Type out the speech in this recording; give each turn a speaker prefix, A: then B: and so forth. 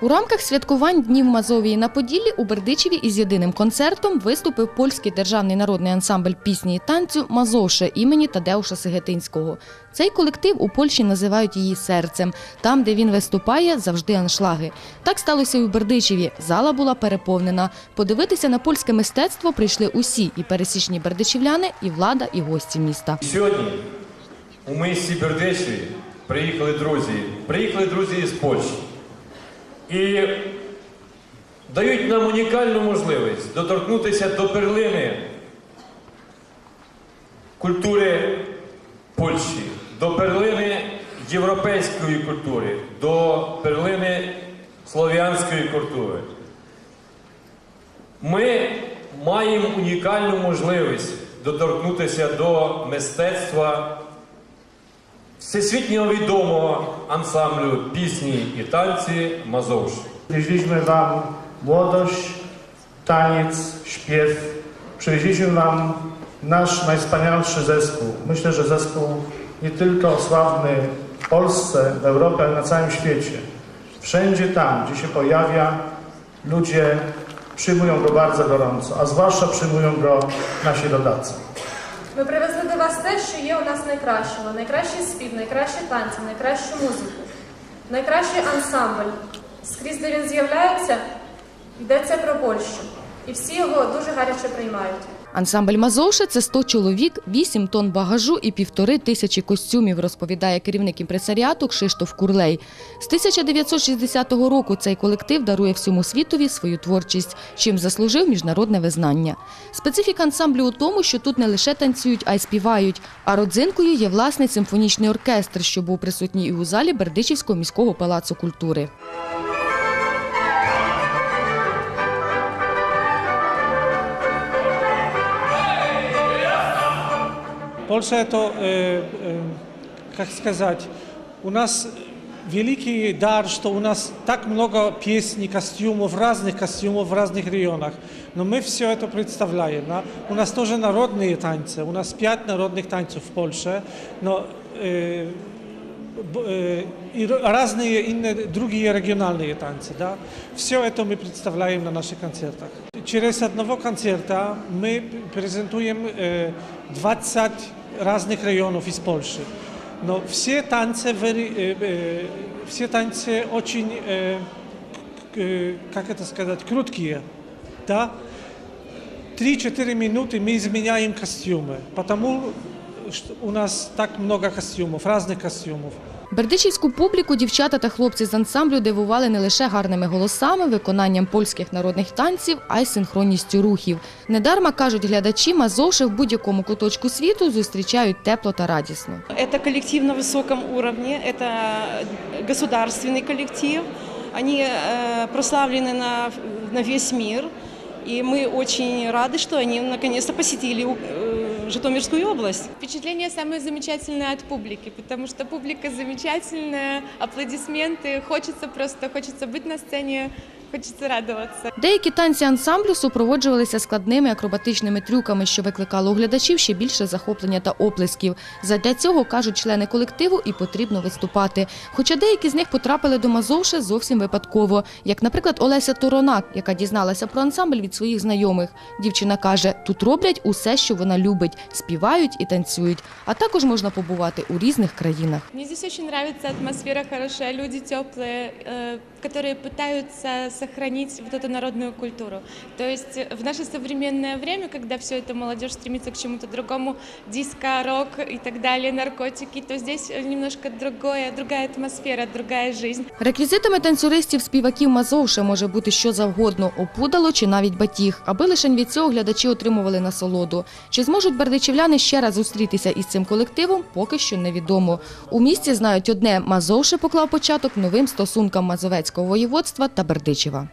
A: У рамках святкувань Днів Мазовії на Поділлі у Бердичеві із єдиним концертом виступив польський державний народний ансамбль пісні і танцю Мазовше імені Тадеуша Сигетинського. Цей колектив у Польщі називають її серцем. Там, де він виступає, завжди аншлаги. Так сталося і у Бердичеві. Зала була переповнена. Подивитися на польське мистецтво прийшли усі і пересічні бердичівляни, і влада, і гості міста.
B: Сьогодні у місті Бердичеві приїхали друзі. Приїхали друзі із Польщі. І дають нам унікальну можливість доторкнутися до перлини культури Польщі, до перлини європейської культури, до перлини слов'янської культури. Ми маємо унікальну можливість доторкнутися до мистецтва всесвітньо відомого ансамблю пісні і танці Мазовш.
C: Przywieźliśmy Wam młodość, taniec, śpiew. Przywieźliśmy Wam nasz najwspanialszy zespół. Myślę, że zespół nie tylko sławny w Polsce, w Europie, ale na całym świecie. Wszędzie tam, gdzie się pojawia, ludzie przyjmują go bardzo gorąco, a zwłaszcza przyjmują go nasi rodacy.
D: Ми до вас те, що є у нас найкращого: найкращий спів, найкращі танці, найкращу музику, найкращий ансамбль. Скрізь, де він з'являється, йдеться про Польщу. І всі його дуже гаряче приймають.
A: Ансамбль Мазовше це 100 чоловік, 8 тонн багажу і півтори тисячі костюмів, розповідає керівник імпресаріату Кшиштоф Курлей. З 1960 року цей колектив дарує всьому світові свою творчість, чим заслужив міжнародне визнання. Специфіка ансамблю у тому, що тут не лише танцюють, а й співають. А родзинкою є власний симфонічний оркестр, що був присутній і у залі Бердичівського міського палацу культури.
E: Польша это, э, э, как сказать, у нас великий дар, что у нас так много песней, костюмов, разных костюмов в разных районах. Но мы все это представляем. да. У нас тоже народные танцы. У нас пять народных танцев в Польше. Но э, б- э, и р- разные иные, другие региональные танцы. Да? Все это мы представляем на наших концертах. Через одного концерта мы презентуем э, 20 разных районов из Польши. Но все танцы, very, э, э, все танцы очень, э, к- э, как это сказать, круткие. Да? 3-4 минуты мы изменяем костюмы, потому что у нас так много костюмов, разных костюмов.
A: Бердичівську публіку дівчата та хлопці з ансамблю дивували не лише гарними голосами, виконанням польських народних танців, а й синхронністю рухів. Недарма кажуть глядачі, Мазовше в будь-якому куточку світу зустрічають тепло та радісно.
F: Это коллектив на высоком уровне, это государственный коллектив. Они э, прославлены на, на весь мир. И мы очень рады, что они наконец-то посетили э, Житомирскую область.
G: Впечатление самое замечательное от публики, потому что публика замечательная, аплодисменты, хочется просто, хочется быть на сцене, хочется радоваться.
A: Деякі танці ансамблю супроводжувалися складними акробатичними трюками, що викликало у глядачів ще більше захоплення та оплесків. Задля цього, кажуть члени колективу, і потрібно виступати. Хоча деякі з них потрапили до Мазовше зовсім випадково, як, наприклад, Олеся Торонак, яка дізналася про ансамбль від своїх знайомих. Дівчина каже, тут роблять усе, що вона любить, співають і танцюють. А також можна побувати у різних країнах.
G: Мне здесь очень нравится атмосфера хорошая, люди теплые, э, которые пытаются сохранить вот эту народную культуру. То есть э, в наше современное время, когда все это молодежь стремится к чему-то другому, диско, рок и так далее, наркотики, то здесь немножко другое, другая атмосфера, другая жизнь.
A: Реквізитами танцюристів співаків Мазовше може бути що завгодно опудало чи навіть батіг, аби лише від цього глядачі отримували насолоду. Чи зможуть бердичівляни ще раз зустрітися із цим колективом, поки що невідомо. У місті знають одне Мазовше поклав початок новим стосункам Мазовецького воєводства та Бердичева.